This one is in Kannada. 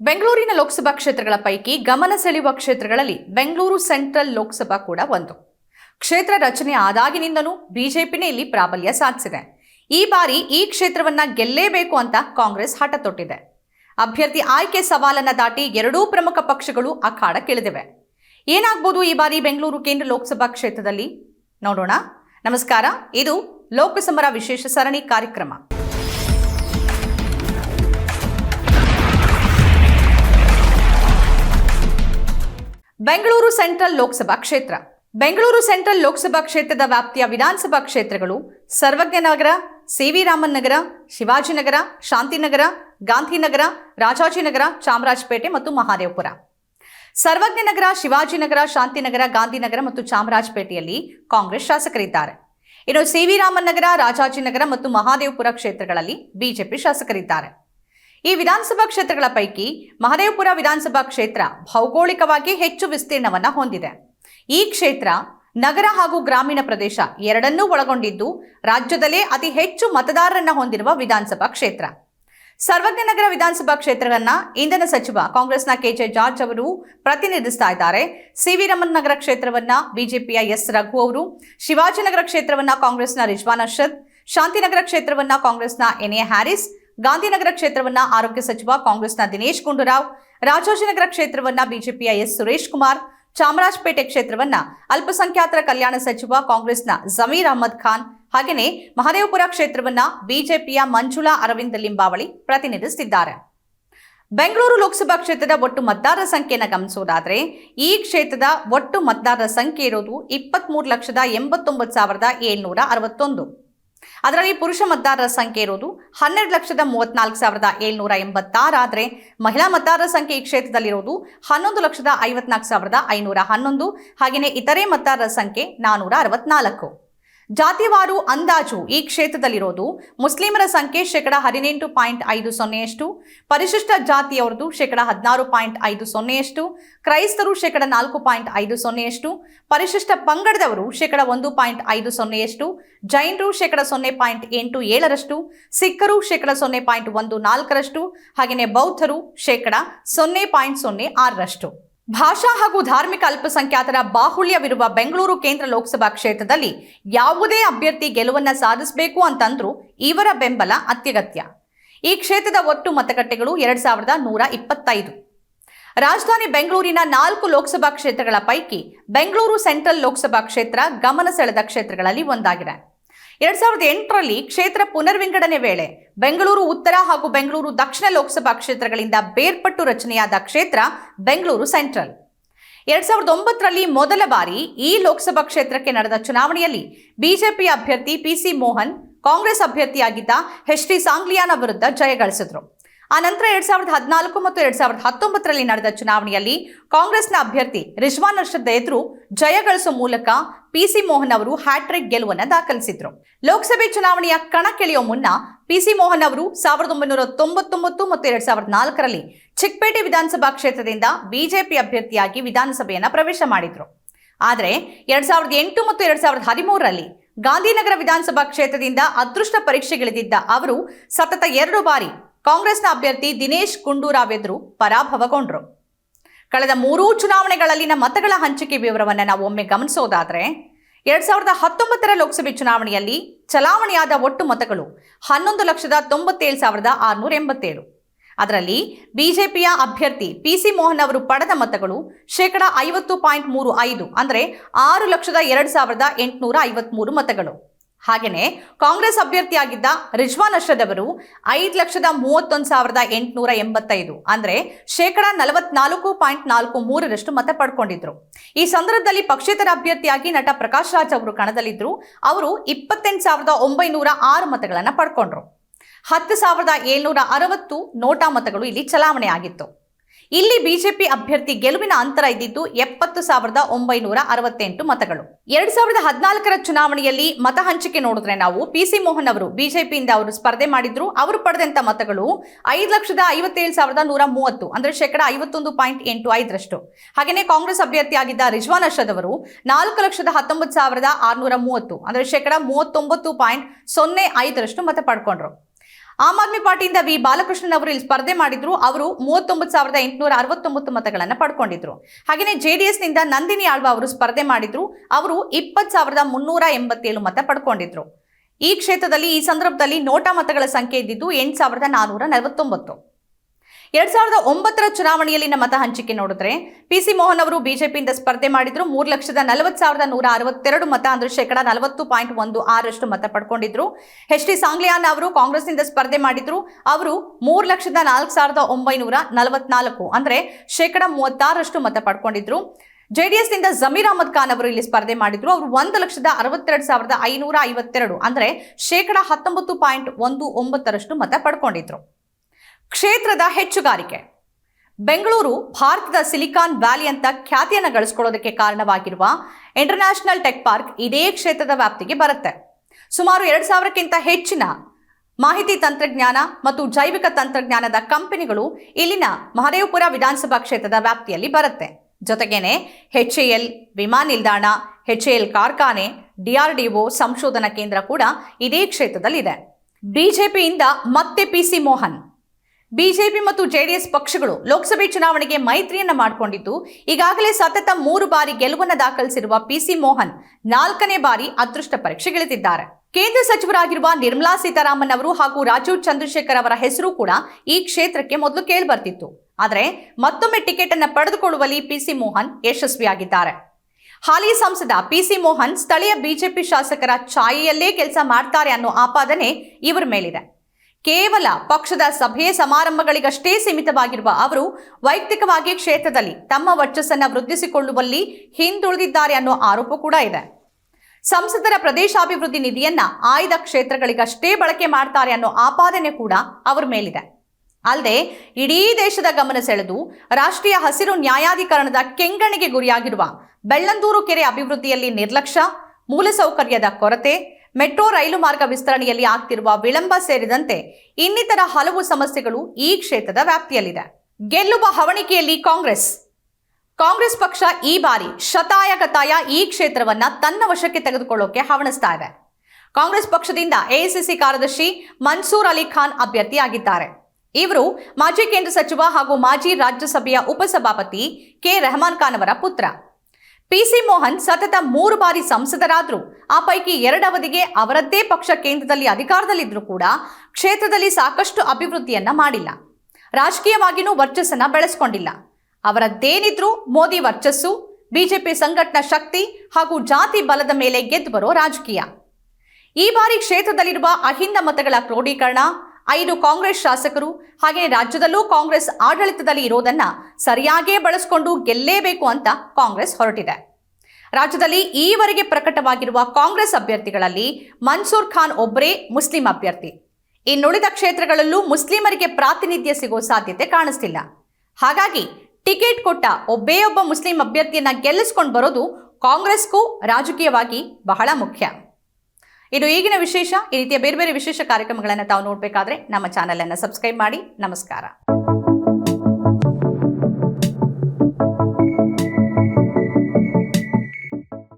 ಬೆಂಗಳೂರಿನ ಲೋಕಸಭಾ ಕ್ಷೇತ್ರಗಳ ಪೈಕಿ ಗಮನ ಸೆಳೆಯುವ ಕ್ಷೇತ್ರಗಳಲ್ಲಿ ಬೆಂಗಳೂರು ಸೆಂಟ್ರಲ್ ಲೋಕಸಭಾ ಕೂಡ ಒಂದು. ಕ್ಷೇತ್ರ ರಚನೆ ಆದಾಗಿನಿಂದಲೂ ಬಿಜೆಪಿನೇ ಇಲ್ಲಿ ಪ್ರಾಬಲ್ಯ ಸಾಧಿಸಿದೆ. ಈ ಬಾರಿ ಈ ಕ್ಷೇತ್ರವನ್ನ ಗೆಲ್ಲೇಬೇಕು ಅಂತ ಕಾಂಗ್ರೆಸ್ ಹಠ ತೊಟ್ಟಿದೆ. ಅಭ್ಯರ್ಥಿ ಆಯ್ಕೆ ಸವಾಲನ್ನ ದಾಟಿ ಎರಡೂ ಪ್ರಮುಖ ಪಕ್ಷಗಳು ಅಖಾಡಕ್ಕಿಳಿದಿವೆ ಏನಾಗ್ಬೋದು ಈ ಬಾರಿ ಬೆಂಗಳೂರು ಕೇಂದ್ರ ಲೋಕಸಭಾ ಕ್ಷೇತ್ರದಲ್ಲಿ? ನೋಡೋಣ. ನಮಸ್ಕಾರ. ಇದು ಲೋಕಸಮರ ವಿಶೇಷ ಸರಣಿ ಕಾರ್ಯಕ್ರಮ. ಬೆಂಗಳೂರು ಸೆಂಟ್ರಲ್ ಲೋಕಸಭಾ ಕ್ಷೇತ್ರ. ಬೆಂಗಳೂರು ಸೆಂಟ್ರಲ್ ಲೋಕಸಭಾ ಕ್ಷೇತ್ರದ ವ್ಯಾಪ್ತಿಯ ವಿಧಾನಸಭಾ ಕ್ಷೇತ್ರಗಳು ಸರ್ವಜ್ಞನಗರ ಸಿ ರಾಮನ್ ನಗರ, ಶಿವಾಜಿನಗರ, ಶಾಂತಿನಗರ, ಗಾಂಧಿನಗರ, ರಾಜಾಜಿನಗರ, ಚಾಮರಾಜಪೇಟೆ ಮತ್ತು ಮಹಾದೇವಪುರ. ಸರ್ವಜ್ಞನಗರ, ಶಿವಾಜಿನಗರ, ಶಾಂತಿನಗರ, ಗಾಂಧಿನಗರ ಮತ್ತು ಚಾಮರಾಜಪೇಟೆಯಲ್ಲಿ ಕಾಂಗ್ರೆಸ್ ಶಾಸಕರಿದ್ದಾರೆ. ಇನ್ನು ಸಿ ವಿ ರಾಮನ್ ನಗರ, ರಾಜಾಜಿನಗರ ಮತ್ತು ಮಹಾದೇವಪುರ ಕ್ಷೇತ್ರಗಳಲ್ಲಿ ಬಿಜೆಪಿ ಶಾಸಕರಿದ್ದಾರೆ. ಈ ವಿಧಾನಸಭಾ ಕ್ಷೇತ್ರಗಳ ಪೈಕಿ ಮಹದೇವಪುರ ವಿಧಾನಸಭಾ ಕ್ಷೇತ್ರ ಭೌಗೋಳಿಕವಾಗಿ ಹೆಚ್ಚು ವಿಸ್ತೀರ್ಣವನ್ನ ಹೊಂದಿದೆ. ಈ ಕ್ಷೇತ್ರ ನಗರ ಹಾಗೂ ಗ್ರಾಮೀಣ ಪ್ರದೇಶ ಎರಡನ್ನೂ ಒಳಗೊಂಡಿದ್ದು ರಾಜ್ಯದಲ್ಲೇ ಅತಿ ಹೆಚ್ಚು ಮತದಾರರನ್ನ ಹೊಂದಿರುವ ವಿಧಾನಸಭಾ ಕ್ಷೇತ್ರ. ಸರ್ವಜ್ಞನಗರ ವಿಧಾನಸಭಾ ಕ್ಷೇತ್ರವನ್ನ ಇಂಧನ ಸಚಿವ ಕಾಂಗ್ರೆಸ್ನ ಕೆಜೆ ಜಾರ್ಜ್ ಅವರು ಪ್ರತಿನಿಧಿಸ್ತಾ ಇದ್ದಾರೆ. ಸಿವಿ ರಮನ್ ನಗರ ಕ್ಷೇತ್ರವನ್ನ ಬಿಜೆಪಿಯ ಎಸ್ ರಘು ಅವರು ಶಿವಾಜಿನಗರ ಕ್ಷೇತ್ರವನ್ನ ಕಾಂಗ್ರೆಸ್ನ ರಿಜ್ವಾನ್ ಅರ್ಷದ್ ಶಾಂತಿನಗರ ಕ್ಷೇತ್ರವನ್ನ ಕಾಂಗ್ರೆಸ್ನ ಎನ್ ಎ ಹ್ಯಾರಿಸ್ ಗಾಂಧಿನಗರ ಕ್ಷೇತ್ರವನ್ನ ಆರೋಗ್ಯ ಸಚಿವ ಕಾಂಗ್ರೆಸ್ನ ದಿನೇಶ್ ಗುಂಡೂರಾವ್, ರಾಜಾಜಿನಗರ ಕ್ಷೇತ್ರವನ್ನ ಬಿಜೆಪಿಯ ಎಸ್. ಸುರೇಶ್ ಕುಮಾರ್ ಚಾಮರಾಜಪೇಟೆ ಕ್ಷೇತ್ರವನ್ನ ಅಲ್ಪಸಂಖ್ಯಾತರ ಕಲ್ಯಾಣ ಸಚಿವ ಕಾಂಗ್ರೆಸ್ನ ಜಮೀರ್ ಅಹಮದ್ ಖಾನ್ ಹಾಗೆಯೇ ಮಹದೇವಪುರ ಕ್ಷೇತ್ರವನ್ನ ಬಿಜೆಪಿಯ ಮಂಜುಳಾ ಅರವಿಂದ್ ಲಿಂಬಾವಳಿ ಪ್ರತಿನಿಧಿಸುತ್ತಿದ್ದಾರೆ ಬೆಂಗಳೂರು ಲೋಕಸಭಾ ಕ್ಷೇತ್ರದ ಒಟ್ಟು ಮತದಾರರ ಸಂಖ್ಯೆಯನ್ನು ಗಮನಿಸುವುದಾದರೆ ಈ ಕ್ಷೇತ್ರದ ಒಟ್ಟು ಮತದಾರರ ಸಂಖ್ಯೆ ಇರೋದು ಇಪ್ಪತ್ಮೂರು ಲಕ್ಷದ ಎಂಬತ್ತೊಂಬತ್ತು ಸಾವಿರದ ಏಳ್ನೂರ ಅರವತ್ತೊಂದು. ಅದರಲ್ಲಿ ಪುರುಷ ಮತದಾರರ ಸಂಖ್ಯೆ ಇರೋದು ಹನ್ನೆರಡು ಲಕ್ಷದ ಮೂವತ್ನಾಲ್ಕು ಸಾವಿರದ ಏಳ್ನೂರ ಎಂಬತ್ತಾರಾದರೆ ಮಹಿಳಾ ಮತದಾರರ ಸಂಖ್ಯೆ ಈ ಕ್ಷೇತ್ರದಲ್ಲಿರೋದು ಹನ್ನೊಂದು ಲಕ್ಷದ ಐವತ್ನಾಲ್ಕು ಸಾವಿರದ ಐನೂರ ಹನ್ನೊಂದು, ಹಾಗೆಯೇ ಇತರೆ ಮತದಾರರ ಸಂಖ್ಯೆ ನಾನೂರ ಅರವತ್ನಾಲ್ಕು. ಜಾತಿವಾರು ಅಂದಾಜು ಈ ಕ್ಷೇತ್ರದಲ್ಲಿರೋದು ಮುಸ್ಲಿಮರ ಸಂಖ್ಯೆ ಶೇಕಡ ಹದಿನೆಂಟು ಪಾಯಿಂಟ್ ಐದು ಸೊನ್ನೆಯಷ್ಟು ಪರಿಶಿಷ್ಟ ಜಾತಿಯವರದು ಶೇಕಡ ಹದಿನಾರು ಪಾಯಿಂಟ್ ಐದು ಸೊನ್ನೆಯಷ್ಟು ಕ್ರೈಸ್ತರು ಶೇಕಡ ನಾಲ್ಕು ಪಾಯಿಂಟ್ ಐದು ಸೊನ್ನೆಯಷ್ಟು ಪರಿಶಿಷ್ಟ ಪಂಗಡದವರು ಶೇಕಡ ಒಂದು ಪಾಯಿಂಟ್ ಐದು ಸೊನ್ನೆಯಷ್ಟು ಜೈನರು ಶೇಕಡ ಸೊನ್ನೆ ಪಾಯಿಂಟ್ ಎಂಟು ಏಳರಷ್ಟು, ಸಿಖ್ಖರು ಶೇಕಡ ಸೊನ್ನೆ ಪಾಯಿಂಟ್ ಒಂದು ನಾಲ್ಕರಷ್ಟು, ಹಾಗೆಯೇ ಬೌದ್ಧರು ಶೇಕಡ ಸೊನ್ನೆ ಪಾಯಿಂಟ್ ಸೊನ್ನೆ ಆರರಷ್ಟು. ಭಾಷಾ ಹಾಗೂ ಧಾರ್ಮಿಕ ಅಲ್ಪಸಂಖ್ಯಾತರ ಬಾಹುಳ್ಯವಿರುವ ಬೆಂಗಳೂರು ಕೇಂದ್ರ ಲೋಕಸಭಾ ಕ್ಷೇತ್ರದಲ್ಲಿ ಯಾವುದೇ ಅಭ್ಯರ್ಥಿ ಗೆಲುವನ್ನ ಸಾಧಿಸಬೇಕು ಅಂತಂದ್ರೂ ಇವರ ಬೆಂಬಲ ಅತ್ಯಗತ್ಯ. ಈ ಕ್ಷೇತ್ರದ ಒಟ್ಟು ಮತಗಟ್ಟೆಗಳು ಎರಡ್ ಸಾವಿರದ ನೂರ ಇಪ್ಪತ್ತೈದು. ರಾಜಧಾನಿ ಬೆಂಗಳೂರಿನ ನಾಲ್ಕು ಲೋಕಸಭಾ ಕ್ಷೇತ್ರಗಳ ಪೈಕಿ ಬೆಂಗಳೂರು ಸೆಂಟ್ರಲ್ ಲೋಕಸಭಾ ಕ್ಷೇತ್ರ ಗಮನ ಸೆಳೆದ ಕ್ಷೇತ್ರಗಳಲ್ಲಿ ಒಂದಾಗಿದೆ. ಎರಡ್ ಸಾವಿರದ ಎಂಟರಲ್ಲಿ ಕ್ಷೇತ್ರ ಪುನರ್ವಿಂಗಡಣೆ ವೇಳೆ ಬೆಂಗಳೂರು, ಉತ್ತರ ಹಾಗೂ ಬೆಂಗಳೂರು ದಕ್ಷಿಣ ಲೋಕಸಭಾ ಕ್ಷೇತ್ರಗಳಿಂದ ಬೇರ್ಪಟ್ಟು ರಚನೆಯಾದ ಕ್ಷೇತ್ರ ಬೆಂಗಳೂರು ಸೆಂಟ್ರಲ್. ಎರಡ್ ಸಾವಿರದ ಒಂಬತ್ತರಲ್ಲಿ ಮೊದಲ ಬಾರಿ ಈ ಲೋಕಸಭಾ ಕ್ಷೇತ್ರಕ್ಕೆ ನಡೆದ ಚುನಾವಣೆಯಲ್ಲಿ ಬಿಜೆಪಿ ಅಭ್ಯರ್ಥಿ ಪಿಸಿ ಮೋಹನ್, ಕಾಂಗ್ರೆಸ್ ಅಭ್ಯರ್ಥಿಯಾಗಿದ್ದ ಹೆಚ್ ಡಿ ಸಾಂಗ್ಲಿಯಾನ ವಿರುದ್ಧ ಜಯಗಳಿಸಿದ್ರು ಆ ನಂತರ ಎರಡ್ ಸಾವಿರದ ಹದಿನಾಲ್ಕು ಮತ್ತು ಎರಡ್ ಸಾವಿರದ ಹತ್ತೊಂಬತ್ತರಲ್ಲಿ ನಡೆದ ಚುನಾವಣೆಯಲ್ಲಿ ಕಾಂಗ್ರೆಸ್ನ ಅಭ್ಯರ್ಥಿ ರಿಜ್ವಾನ್ ಅರ್ಷದ್ ಎದುರು ಜಯಗಳಿಸುವ ಮೂಲಕ ಪಿಸಿ ಮೋಹನ್ ಅವರು ಹ್ಯಾಟ್ರಿಕ್ ಗೆಲುವನ್ನು ದಾಖಲಿಸಿದ್ರು. ಲೋಕಸಭೆ ಚುನಾವಣೆಯ ಕಣಕ್ಕಿಳಿಯುವ ಮುನ್ನ ಪಿಸಿ ಮೋಹನ್ ಅವರು ಸಾವಿರದ ಒಂಬೈನೂರ ತೊಂಬತ್ತೊಂಬತ್ತು ಮತ್ತು ಎರಡ್ ಸಾವಿರದ ನಾಲ್ಕರಲ್ಲಿ ಚಿಕ್ಕಪೇಟೆ ವಿಧಾನಸಭಾ ಕ್ಷೇತ್ರದಿಂದ ಬಿಜೆಪಿ ಅಭ್ಯರ್ಥಿಯಾಗಿ ವಿಧಾನಸಭೆಯನ್ನು ಪ್ರವೇಶ ಮಾಡಿದ್ರು. ಆದರೆ ಎರಡ್ ಸಾವಿರದ ಎಂಟು ಮತ್ತು ಎರಡ್ ಸಾವಿರದ ಹದಿಮೂರರಲ್ಲಿ ಗಾಂಧಿನಗರ ವಿಧಾನಸಭಾ ಕ್ಷೇತ್ರದಿಂದ ಅದೃಷ್ಟ ಪರೀಕ್ಷೆಗಿಳಿದಿದ್ದ ಅವರು ಸತತ ಎರಡು ಬಾರಿ ಕಾಂಗ್ರೆಸ್ನ ಅಭ್ಯರ್ಥಿ ದಿನೇಶ್ ಗುಂಡೂರಾವ್ ಎದುರು ಪರಾಭವಗೊಂಡ್ರು. ಕಳೆದ ಮೂರೂ ಚುನಾವಣೆಗಳಲ್ಲಿನ ಮತಗಳ ಹಂಚಿಕೆ ವಿವರವನ್ನು ನಾವು ಒಮ್ಮೆ ಗಮನಿಸೋದಾದರೆ, ಎರಡ್ ಸಾವಿರದ ಹತ್ತೊಂಬತ್ತರ ಲೋಕಸಭೆ ಚುನಾವಣೆಯಲ್ಲಿ ಚಲಾವಣೆಯಾದ ಒಟ್ಟು ಮತಗಳು ಹನ್ನೊಂದು ಲಕ್ಷದ ತೊಂಬತ್ತೇಳು ಸಾವಿರದ ಆರುನೂರ ಎಂಬತ್ತೇಳು. ಅದರಲ್ಲಿ ಬಿಜೆಪಿಯ ಅಭ್ಯರ್ಥಿ ಪಿ ಸಿ ಮೋಹನ್ ಅವರು ಪಡೆದ ಮತಗಳು ಶೇಕಡ ಐವತ್ತು ಪಾಯಿಂಟ್ ಮೂರು ಐದು ಅಂದರೆ ಆರು ಲಕ್ಷದ ಎರಡು ಸಾವಿರದ ಎಂಟುನೂರ ಐವತ್ತ್ಮೂರು ಮತಗಳು. ಹಾಗೆಯೇ ಕಾಂಗ್ರೆಸ್ ಅಭ್ಯರ್ಥಿಯಾಗಿದ್ದ ರಿಜ್ವಾನ್ ಅರ್ಷದ್ ಅವರು ಐದು ಲಕ್ಷದ ಮೂವತ್ತೊಂದು ಸಾವಿರದ ಎಂಟುನೂರ ಎಂಬತ್ತೈದು ಅಂದರೆ ಶೇಕಡ ನಲವತ್ನಾಲ್ಕು ಪಾಯಿಂಟ್ ನಾಲ್ಕು ಮೂರರಷ್ಟು ಮತ ಪಡ್ಕೊಂಡಿದ್ರು. ಈ ಸಂದರ್ಭದಲ್ಲಿ ಪಕ್ಷೇತರ ಅಭ್ಯರ್ಥಿಯಾಗಿ ನಟ ಪ್ರಕಾಶ್ ರಾಜ್ ಅವರು ಕಣದಲ್ಲಿದ್ದರು ಅವರು ಇಪ್ಪತ್ತೆಂಟು ಸಾವಿರದ ಒಂಬೈನೂರ ಆರು ಮತಗಳನ್ನು ಪಡ್ಕೊಂಡ್ರು. ಹತ್ತು ಸಾವಿರದ ಏಳ್ನೂರ ಅರವತ್ತು ನೋಟಾ ಮತಗಳು ಇಲ್ಲಿ ಚಲಾವಣೆ ಆಗಿತ್ತು ಇಲ್ಲಿ ಬಿಜೆಪಿ ಅಭ್ಯರ್ಥಿ ಗೆಲುವಿನ ಅಂತರ ಇದ್ದಿದ್ದು ಎಪ್ಪತ್ತು ಸಾವಿರದ ಒಂಬೈನೂರ ಅರವತ್ತೆಂಟು ಮತಗಳು. ಎರಡ್ ಸಾವಿರದ ಹದಿನಾಲ್ಕರ ಚುನಾವಣೆಯಲ್ಲಿ ಮತ ಹಂಚಿಕೆ ನೋಡಿದ್ರೆ ನಾವು ಪಿ ಸಿ ಮೋಹನ್ ಅವರು ಬಿಜೆಪಿಯಿಂದ ಅವರು ಸ್ಪರ್ಧೆ ಮಾಡಿದ್ರು, ಅವರು ಪಡೆದಂತ ಮತಗಳು ಐದು ಲಕ್ಷದ ಐವತ್ತೇಳು ಸಾವಿರದ ನೂರ ಮೂವತ್ತು ಅಂದ್ರೆ ಶೇಕಡ ಐವತ್ತೊಂದು ಪಾಯಿಂಟ್ ಎಂಟು ಐದರಷ್ಟು. ಹಾಗೆಯೇ ಕಾಂಗ್ರೆಸ್ ಅಭ್ಯರ್ಥಿಯಾಗಿದ್ದ ರಿಜ್ವಾನ್ ಅರ್ಷದ್ ಅವರು ನಾಲ್ಕು ಲಕ್ಷದ ಹತ್ತೊಂಬತ್ತು ಸಾವಿರದ ಆರುನೂರ ಮೂವತ್ತು ಅಂದ್ರೆ ಶೇಕಡ ಮೂವತ್ತೊಂಬತ್ತು ಪಾಯಿಂಟ್ ಸೊನ್ನೆ ಐದರಷ್ಟು ಮತ ಪಡ್ಕೊಂಡ್ರು. ಆಮ್ ಆದ್ಮಿ ಪಾರ್ಟಿಯಿಂದ ವಿ ಬಾಲಕೃಷ್ಣನ್ ಅವರು ಇಲ್ಲಿ ಸ್ಪರ್ಧೆ ಮಾಡಿದ್ರು. ಅವರು ಮೂವತ್ತೊಂಬತ್ತು ಸಾವಿರದ ಎಂಟುನೂರ ಅರವತ್ತೊಂಬತ್ತು ಮತಗಳನ್ನು ಪಡ್ಕೊಂಡಿದ್ರು. ಹಾಗೆಯೇ ಜೆಡಿಎಸ್ನಿಂದ ನಂದಿನಿ ಆಳ್ವ ಅವರು ಸ್ಪರ್ಧೆ ಮಾಡಿದ್ರು. ಅವರು ಇಪ್ಪತ್ತು ಸಾವಿರದ ಮುನ್ನೂರ ಎಂಬತ್ತೇಳು ಮತ ಪಡ್ಕೊಂಡಿದ್ರು. ಈ ಕ್ಷೇತ್ರದಲ್ಲಿ, ಈ ಸಂದರ್ಭದಲ್ಲಿ ನೋಟಾ ಮತಗಳ ಸಂಖ್ಯೆ ಇದ್ದಿದ್ದು ಎಂಟು ಸಾವಿರದ ನಾನೂರ ನಲವತ್ತೊಂಬತ್ತು. ಎರಡ್ ಸಾವಿರದ ಒಂಬತ್ತರ ಚುನಾವಣೆಯಲ್ಲಿನ ಮತ ಹಂಚಿಕೆ ನೋಡಿದ್ರೆ ಪಿ ಸಿ ಮೋಹನ್ ಅವರು ಬಿಜೆಪಿಯಿಂದ ಸ್ಪರ್ಧೆ ಮಾಡಿದ್ರು. ಮೂರು ಲಕ್ಷದ ನಲವತ್ತು ಸಾವಿರದ ನೂರ ಅರವತ್ತೆರಡು ಮತ ಅಂದ್ರೆ ಶೇಕಡ ನಲವತ್ತು ಪಾಯಿಂಟ್ ಒಂದು ಆರಷ್ಟು ಮತ ಪಡ್ಕೊಂಡಿದ್ರು. ಎಚ್ ಡಿ ಸಾಂಗ್ಲಿಯಾನ್ ಅವರು ಕಾಂಗ್ರೆಸ್ನಿಂದ ಸ್ಪರ್ಧೆ ಮಾಡಿದ್ರು. ಅವರು ಮೂರು ಲಕ್ಷದ ನಾಲ್ಕು ಸಾವಿರದ ಒಂಬೈನೂರ ನಲವತ್ನಾಲ್ಕು ಅಂದ್ರೆ ಶೇಕಡ ಮೂವತ್ತಾರಷ್ಟು ಮತ ಪಡ್ಕೊಂಡಿದ್ರು. ಜೆಡಿಎಸ್ನಿಂದ ಜಮೀರ್ ಅಹಮದ್ ಖಾನ್ ಅವರು ಇಲ್ಲಿ ಸ್ಪರ್ಧೆ ಮಾಡಿದ್ರು. ಅವರು ಒಂದು ಲಕ್ಷದ ಅರವತ್ತೆರಡು ಸಾವಿರದ ಐನೂರ ಐವತ್ತೆರಡು ಅಂದ್ರೆ ಶೇಕಡ ಹತ್ತೊಂಬತ್ತು ಪಾಯಿಂಟ್ ಒಂದು ಒಂಬತ್ತರಷ್ಟು ಮತ ಪಡ್ಕೊಂಡಿದ್ರು. ಕ್ಷೇತ್ರದ ಹೆಚ್ಚುಗಾರಿಕೆ. ಬೆಂಗಳೂರು, ಭಾರತದ ಸಿಲಿಕಾನ್ ವ್ಯಾಲಿ ಅಂತ ಖ್ಯಾತಿಯನ್ನು ಗಳಿಸ್ಕೊಳ್ಳೋದಕ್ಕೆ ಕಾರಣವಾಗಿರುವ ಇಂಟರ್ನ್ಯಾಷನಲ್ ಟೆಕ್ ಪಾರ್ಕ್ ಇದೇ ಕ್ಷೇತ್ರದ ವ್ಯಾಪ್ತಿಗೆ ಬರುತ್ತೆ. ಸುಮಾರು ಎರಡು ಸಾವಿರಕ್ಕಿಂತ ಹೆಚ್ಚಿನ ಮಾಹಿತಿ ತಂತ್ರಜ್ಞಾನ ಮತ್ತು ಜೈವಿಕ ತಂತ್ರಜ್ಞಾನದ ಕಂಪನಿಗಳು ಇಲ್ಲಿನ ಮಹದೇವಪುರ ವಿಧಾನಸಭಾ ಕ್ಷೇತ್ರದ ವ್ಯಾಪ್ತಿಯಲ್ಲಿ ಬರುತ್ತೆ. ಜೊತೆಗೇನೆ ಎಲ್, ವಿಮಾನ ನಿಲ್ದಾಣ ಎಲ್ ಕಾರ್ಖಾನೆ ಡಿಆರ್ಡಿಒ ಸಂಶೋಧನಾ ಕೇಂದ್ರ ಕೂಡ ಇದೇ ಕ್ಷೇತ್ರದಲ್ಲಿದೆ. ಬಿಜೆಪಿಯಿಂದ ಮತ್ತೆ ಪಿ ಸಿ ಮೋಹನ್. ಬಿಜೆಪಿ ಮತ್ತು ಜೆಡಿಎಸ್ ಪಕ್ಷಗಳು ಲೋಕಸಭೆ ಚುನಾವಣೆಗೆ ಮೈತ್ರಿಯನ್ನ ಮಾಡಿಕೊಂಡಿದ್ದು, ಈಗಾಗಲೇ ಸತತ ಮೂರು ಬಾರಿ ಗೆಲುವನ್ನು ದಾಖಲಿಸಿರುವ ಪಿಸಿ ಮೋಹನ್ ನಾಲ್ಕನೇ ಬಾರಿ ಅದೃಷ್ಟ ಪರೀಕ್ಷೆಗಿಳಿದಿದ್ದಾರೆ. ಕೇಂದ್ರ ಸಚಿವರಾಗಿರುವ ನಿರ್ಮಲಾ ಸೀತಾರಾಮನ್ ಅವರು ಹಾಗೂ ರಾಜೀವ್ ಚಂದ್ರಶೇಖರ್ ಅವರ ಹೆಸರು ಕೂಡ ಈ ಕ್ಷೇತ್ರಕ್ಕೆ ಮೊದಲು ಕೇಳಿಬರ್ತಿತ್ತು. ಆದರೆ ಮತ್ತೊಮ್ಮೆ ಟಿಕೆಟ್ ಅನ್ನು ಪಡೆದುಕೊಳ್ಳುವಲ್ಲಿ ಪಿಸಿ ಮೋಹನ್ ಯಶಸ್ವಿಯಾಗಿದ್ದಾರೆ. ಹಾಲಿ ಸಂಸದ ಪಿಸಿ ಮೋಹನ್ ಸ್ಥಳೀಯ ಬಿಜೆಪಿ ಶಾಸಕರ ಛಾಯೆಯಲ್ಲೇ ಕೆಲಸ ಮಾಡ್ತಾರೆ ಅನ್ನೋ ಆಪಾದನೆ ಇವರ ಮೇಲಿದೆ. ಕೇವಲ ಪಕ್ಷದ ಸಭೆ ಸಮಾರಂಭಗಳಿಗಷ್ಟೇ ಸೀಮಿತವಾಗಿರುವ ಅವರು ವೈಯಕ್ತಿಕವಾಗಿ ಕ್ಷೇತ್ರದಲ್ಲಿ ತಮ್ಮ ವರ್ಚಸ್ಸನ್ನು ವೃದ್ಧಿಸಿಕೊಳ್ಳುವಲ್ಲಿ ಹಿಂದುಳಿದಿದ್ದಾರೆ ಅನ್ನೋ ಆರೋಪ ಕೂಡ ಇದೆ. ಸಂಸದರ ಪ್ರದೇಶಾಭಿವೃದ್ಧಿ ನಿಧಿಯನ್ನ ಆಯ್ದ ಕ್ಷೇತ್ರಗಳಿಗಷ್ಟೇ ಬಳಕೆ ಮಾಡ್ತಾರೆ ಅನ್ನೋ ಆಪಾದನೆ ಕೂಡ ಅವರ ಮೇಲಿದೆ. ಅಲ್ಲದೆ ಇಡೀ ದೇಶದ ಗಮನ ಸೆಳೆದು ರಾಷ್ಟ್ರೀಯ ಹಸಿರು ನ್ಯಾಯಾಧಿಕರಣದ ಕೆಂಗಣಿಗೆ ಗುರಿಯಾಗಿರುವ ಬೆಳ್ಳಂದೂರು ಕೆರೆ ಅಭಿವೃದ್ಧಿಯಲ್ಲಿ ನಿರ್ಲಕ್ಷ್ಯ, ಮೂಲಸೌಕರ್ಯದ ಕೊರತೆ ಮೆಟ್ರೋ ರೈಲು ಮಾರ್ಗ ವಿಸ್ತರಣೆಯಲ್ಲಿ ಆಗ್ತಿರುವ ವಿಳಂಬ ಸೇರಿದಂತೆ ಇನ್ನಿತರ ಹಲವು ಸಮಸ್ಯೆಗಳು ಈ ಕ್ಷೇತ್ರದ ವ್ಯಾಪ್ತಿಯಲ್ಲಿದೆ. ಗೆಲ್ಲುವ ಹವಣಿಕೆಯಲ್ಲಿ ಕಾಂಗ್ರೆಸ್. ಕಾಂಗ್ರೆಸ್ ಪಕ್ಷ ಈ ಬಾರಿ ಶತಾಯಗತಾಯ ಈ ಕ್ಷೇತ್ರವನ್ನ ತನ್ನ ವಶಕ್ಕೆ ತೆಗೆದುಕೊಳ್ಳೋಕೆ ಹವಣಿಸ್ತಾ ಇದೆ. ಕಾಂಗ್ರೆಸ್ ಪಕ್ಷದಿಂದ ಎಐಸಿಸಿ ಕಾರ್ಯದರ್ಶಿ ಮನ್ಸೂರ್ ಅಲಿ ಖಾನ್ ಅಭ್ಯರ್ಥಿಯಾಗಿದ್ದಾರೆ. ಇವರು ಮಾಜಿ ಕೇಂದ್ರ ಸಚಿವ ಹಾಗೂ ಮಾಜಿ ರಾಜ್ಯಸಭೆಯ ಉಪಸಭಾಪತಿ ಕೆ. ರೆಹಮಾನ್ ಖಾನ್ ಅವರ ಪುತ್ರ. ಪಿಸಿ ಮೋಹನ್ ಸತತ ಮೂರು ಬಾರಿ ಸಂಸದರಾದರೂ. ಆ ಪೈಕಿ ಎರಡವಧಿಗೆ ಅವರದ್ದೇ ಪಕ್ಷ ಕೇಂದ್ರದಲ್ಲಿ ಅಧಿಕಾರದಲ್ಲಿದ್ದರೂ ಕೂಡ ಕ್ಷೇತ್ರದಲ್ಲಿ ಸಾಕಷ್ಟು ಅಭಿವೃದ್ಧಿಯನ್ನ ಮಾಡಿಲ್ಲ. ರಾಜಕೀಯವಾಗಿಯೂ ವರ್ಚಸ್ಸನ್ನು ಬೆಳೆಸ್ಕೊಂಡಿಲ್ಲ. ಅವರದ್ದೇನಿದ್ರೂ ಮೋದಿ ವರ್ಚಸ್ಸು, ಬಿಜೆಪಿ ಸಂಘಟನಾ ಶಕ್ತಿ ಹಾಗೂ ಜಾತಿ ಬಲದ ಮೇಲೆ ಗೆದ್ದು ಬರೋ ರಾಜಕೀಯ. ಈ ಬಾರಿ ಕ್ಷೇತ್ರದಲ್ಲಿರುವ ಅಹಿಂದ ಮತಗಳ ಕ್ರೋಢೀಕರಣ ಐದು ಕಾಂಗ್ರೆಸ್ ಶಾಸಕರು ಹಾಗೆ ರಾಜ್ಯದಲ್ಲೂ ಕಾಂಗ್ರೆಸ್ ಆಡಳಿತದಲ್ಲಿ ಇರೋದನ್ನ ಸರಿಯಾಗೇ ಬಳಸಿಕೊಂಡು ಗೆಲ್ಲೇಬೇಕು ಅಂತ ಕಾಂಗ್ರೆಸ್ ಹೊರಟಿದೆ. ರಾಜ್ಯದಲ್ಲಿ ಈವರೆಗೆ ಪ್ರಕಟವಾಗಿರುವ ಕಾಂಗ್ರೆಸ್ ಅಭ್ಯರ್ಥಿಗಳಲ್ಲಿ ಮನ್ಸೂರ್ ಖಾನ್ ಒಬ್ಬರೇ ಮುಸ್ಲಿಂ ಅಭ್ಯರ್ಥಿ. ಇನ್ನುಳಿದ ಕ್ಷೇತ್ರಗಳಲ್ಲೂ ಮುಸ್ಲಿಮರಿಗೆ ಪ್ರಾತಿನಿಧ್ಯ ಸಿಗೋ ಸಾಧ್ಯತೆ ಕಾಣಿಸ್ತಿಲ್ಲ. ಹಾಗಾಗಿ ಟಿಕೆಟ್ ಕೊಟ್ಟ ಒಬ್ಬೇ ಒಬ್ಬ ಮುಸ್ಲಿಂ ಅಭ್ಯರ್ಥಿಯನ್ನ ಗೆಲ್ಲಿಸ್ಕೊಂಡು ಬರೋದು ಕಾಂಗ್ರೆಸ್ಗೂ ರಾಜಕೀಯವಾಗಿ ಬಹಳ ಮುಖ್ಯ. ಇದು ಈಗಿನ ವಿಶೇಷ, ಈ ರೀತಿಯ ಬೇರೆ ಬೇರೆ ವಿಶೇಷ ಕಾರ್ಯಕ್ರಮಗಳನ್ನು ತಾವು ನೋಡಬೇಕಾದ್ರೆ ನಮ್ಮ ಚಾನಲ್ ಅನ್ನು ಸಬ್ಸ್ಕ್ರೈಬ್ ಮಾಡಿ, ನಮಸ್ಕಾರ.